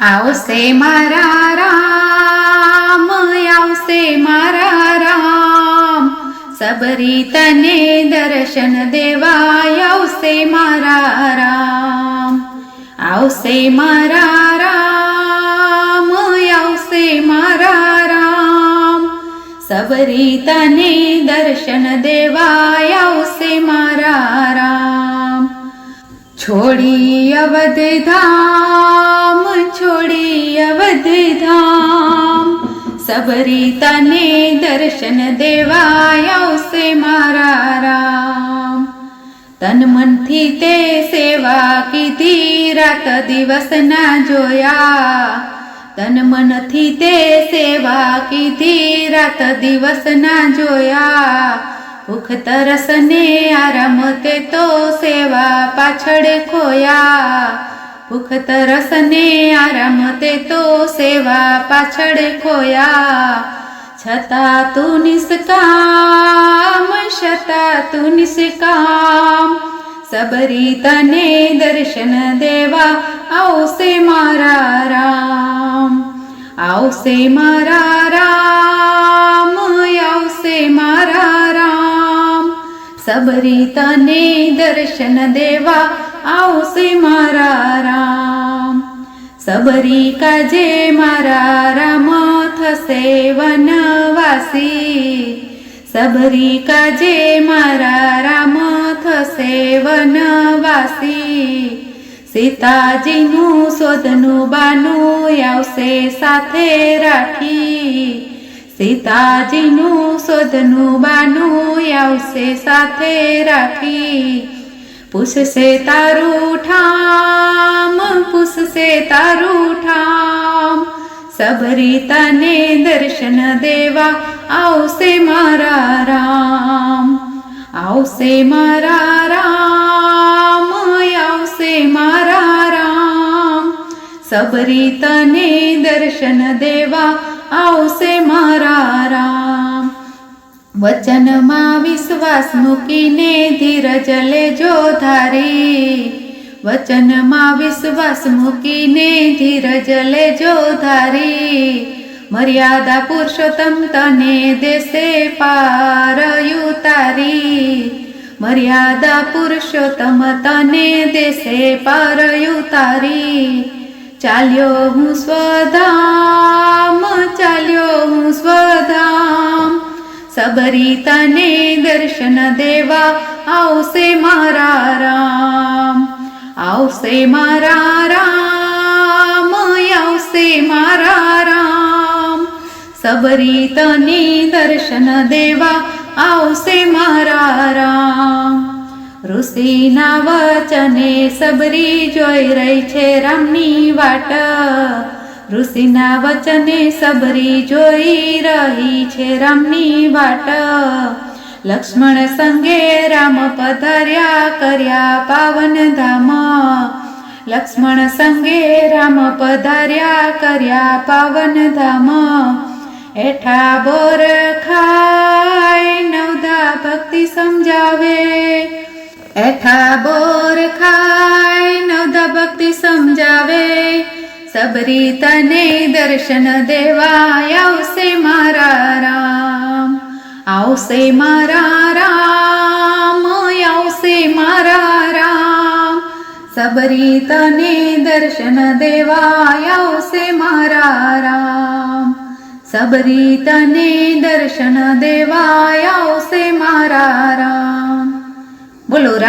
આવશે મારા રામ, આવશે મારા રામ. સબરી તને દર્શન દેવા આવશે મારા રામ. આવશે મારા સબરી તને દર્શન દેવાય આવશે મારા રામ છોડી અવધ ધામ છોડી અવધ ધામ સબરી તને દર્શન દેવાય આવશે મારા રામ તન મનથી તે સેવા કીધી રાત દિવસ ના જોયા તન મનથી તે સેવા કીધી. રાત દિવસ ના જોયા. ભૂખ તરસ ને આરામ તે તો સેવા પાછળ ખોયા. ભૂખ તરસ ને આરામ તે તો સેવા પાછળ ખોયા. છતાં તું નિષ્કામ, છતાં તું નિષ્કામ. સબરી તને દર્શન દેવા આવશે મારા રામ. આવશે મારા રામ આવશે મારા રામ સબરી તને દર્શન દેવા આવશે મારા રામ સબરી કાજે મારા રામ થશે વનવાસી સબરી કાજે મારા રામ થશે વનવાસી સીતાજીનું શોધનું બાનું આવશે સાથે રાખી. સીતાજીનું શોધનું બાનું આવશે સાથે રાખી. પૂછશે તારું ઠામ, પૂછશે તારું ઠામ. સબરી તને દર્શન દેવા આવશે મારા રામ. આવશે મારા રામ, આવશે મારા સબરી તને દર્શન દેવા આવશે મારા રામ વચનમાં વિશ્વાસ મૂકીને ધીરજ લેજો ધારી વચનમાં વિશ્વાસ મૂકીને ધીરજ લેજો ધારી મર્યાદા પુરુષોત્તમ તને દેશે પાર ઉતારી મર્યાદા પુરુષોત્તમ તને દેશે પાર ઉતારી ચાલ્યો હું સ્વધામ ચાલ્યો હું સ્વધામ સબરી તને દર્શન દેવા આવશે મારા રામ આવશે મારા રામ આવશે મારા રામ સબરી તને દર્શન દેવા આવશે મારા રામ ઋષિના વચને સબરી જોઈ રહી છે રામની વાટ. ઋષિના વચને સબરી જોઈ રહી છે રામની વાટ. લક્ષ્મણ સંગે રામ પધાર્યા કર્યા પાવન ધામ. લક્ષ્મણ સંગે રામ પધાર્યા કર્યા પાવન ધામ. એઠા બોર ખાય નવધા ભક્તિ સમજાવે. એઠા બોર ખાય નવદા ભક્તિ સમજાવે સબરી તને દર્શન દેવા આવશે મારા રામ આવશે મારા રામ આવશે મારા રામ સબરી તને દર્શન દેવા આવશે મારા રામ સબરી તને દર્શન દેવા